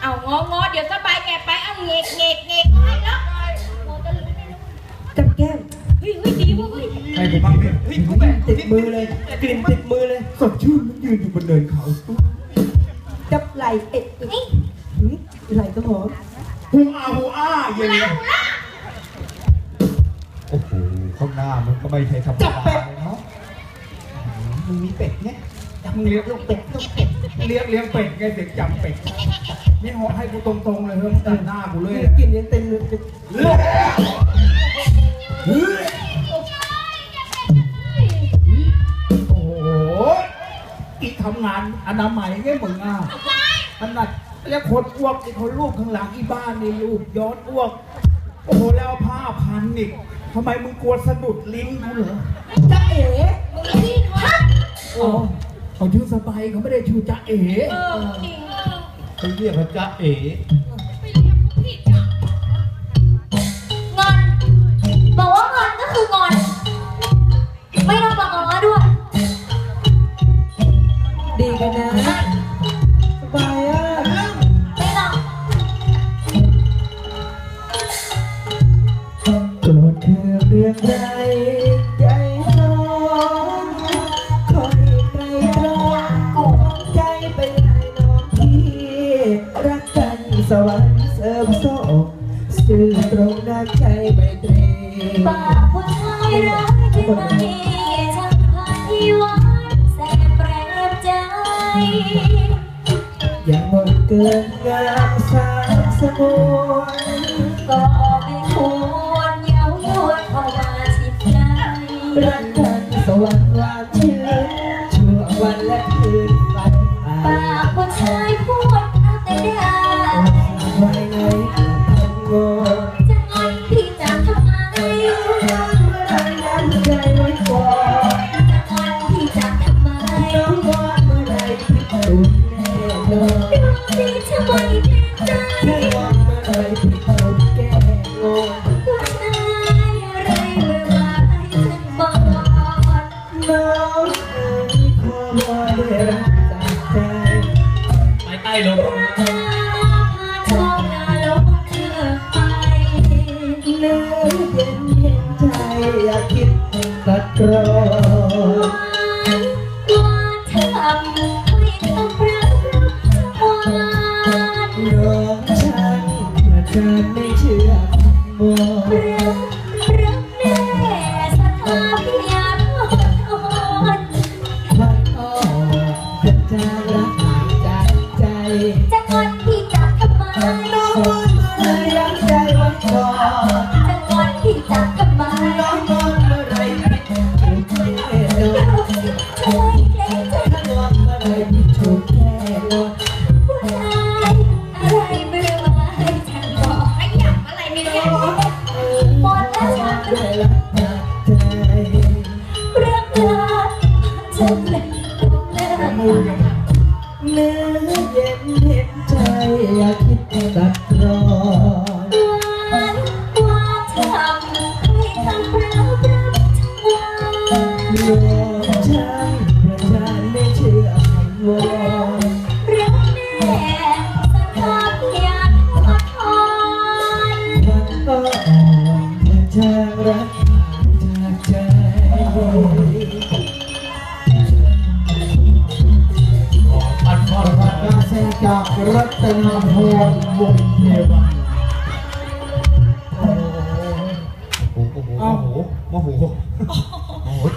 เอางองอเดี๋ยวสบายแกไปเอาเงกเงกเงกเอาให้แล้วจับแก้มเฮ้ยเฮ้ยดีเวะเฮ้ยให้ผมบ้างเนี่ยเฮ้ยกูแบกติดมือเลยกลิ่นติดมือเลยสดชื่นมันยืนอยู่บนเนินเขาจับไหล่เอ็ดเอ็ดหืมไหล่ก็หอมฮูอาฮูอาอย่างเงี้ยโอ้โหข้างหน้ามันก็ไม่ใช่ธรรมดาเลยเนาะมึงมีเป็ดไงมึงเลี้ยงลูกเป็ดลูกเป็ดเลี้ยงเลี้ยงเป็ดไงเด็กจำเป็ด นี่หอให้กูตรงๆเลยเฮ้ยมึงตัดหน้ากูเลยกลิ่นยังเต็มเลยจะเลือกเฮ้ยโอ้โหอีกทำงานอนามัยไงมึงอะขนาดแล้วคนอ้วกอีกคนลูกข้างหลังอีบ้านนี่ลูกย้อนอ้วก โอ้โหแล้วเอาผ้าพันอีกทำไมมึงกลัวสะดุดลิ้นเขาเหรอจับเอ๋มึงนี่เถอะอ๋อเขาชื่อสบายเขาไม่ได้ชื่อจ๊ะเอ๋เออจริง เออเขาเรียกว่าจ๊ะเอ๋ไปเรียกผิดอะงอน บอกว่างอนก็คืองอน ไม่ต้องมาง้อด้วย ดีกันนะสบายอะไม่ต้องโกรธเธอเรื่องไร สื่อตรงน้ำใจไม่ตรีปากผู้ชายร้ายที่ไหนช่างพาที่หวานแสนแปรบใจอย่าหมดเกินงามสามสมุนก็ไม่ควรเย้ายเข้ามาชิดใกล้รักกันสวรรค์วานชื่นชั่ววันและคืนไปปากผู้ชายพูด ไปใต้ลง อยากคิดตัดรอนวานว่าทำให้ทำเรารักทั้งวันน้ รัตนพรวงเทวัน โอ้โหโอ้โหโอ้โหโอ้โห